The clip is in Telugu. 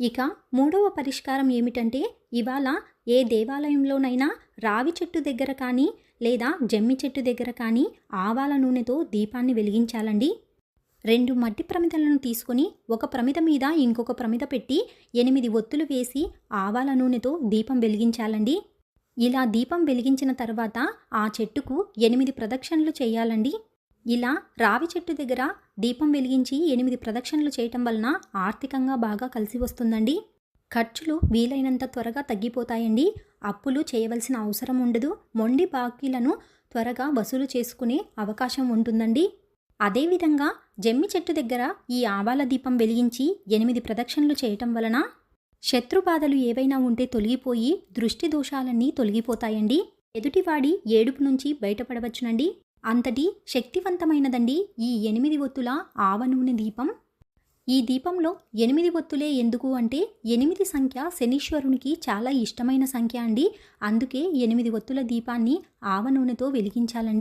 ఇక మూడవ పరిష్కారం ఏమిటంటే ఇవాళ ఏ దేవాలయంలోనైనా రావి చెట్టు దగ్గర కానీ లేదా జమ్మి చెట్టు దగ్గర కానీ ఆవాల నూనెతో దీపాన్ని వెలిగించాలండి. రెండు మట్టి ప్రమిదలను తీసుకొని ఒక ప్రమిద మీద ఇంకొక ప్రమిద పెట్టి ఎనిమిది ఒత్తులు వేసి ఆవాల నూనెతో దీపం వెలిగించాలండి. ఇలా దీపం వెలిగించిన తర్వాత ఆ చెట్టుకు ఎనిమిది ప్రదక్షిణలు చేయాలండి. ఇలా రావి చెట్టు దగ్గర దీపం వెలిగించి ఎనిమిది ప్రదక్షిణలు చేయటం వలన ఆర్థికంగా బాగా కలిసి వస్తుందండి. ఖర్చులు వీలైనంత త్వరగా తగ్గిపోతాయండి. అప్పులు చేయవలసిన అవసరం ఉండదు. మొండి బాకీలను త్వరగా వసూలు చేసుకునే అవకాశం ఉంటుందండి. అదేవిధంగా జమ్మి చెట్టు దగ్గర ఈ ఆవాల దీపం వెలిగించి ఎనిమిది ప్రదక్షిణలు చేయటం వలన శత్రుబాధలు ఏవైనా ఉంటే తొలగిపోయి దృష్టి దోషాలన్నీ తొలగిపోతాయండి. ఎదుటివాడి ఏడుపు నుంచి బయటపడవచ్చునండి. అంతటి శక్తివంతమైనదండి ఈ ఎనిమిది ఒత్తుల ఆవ నూనె దీపం. ఈ దీపంలో ఎనిమిది ఒత్తులే ఎందుకు అంటే ఎనిమిది సంఖ్య శనీశ్వరునికి చాలా ఇష్టమైన సంఖ్య అండి. అందుకే ఎనిమిది ఒత్తుల దీపాన్ని ఆవ నూనెతో వెలిగించాలండి.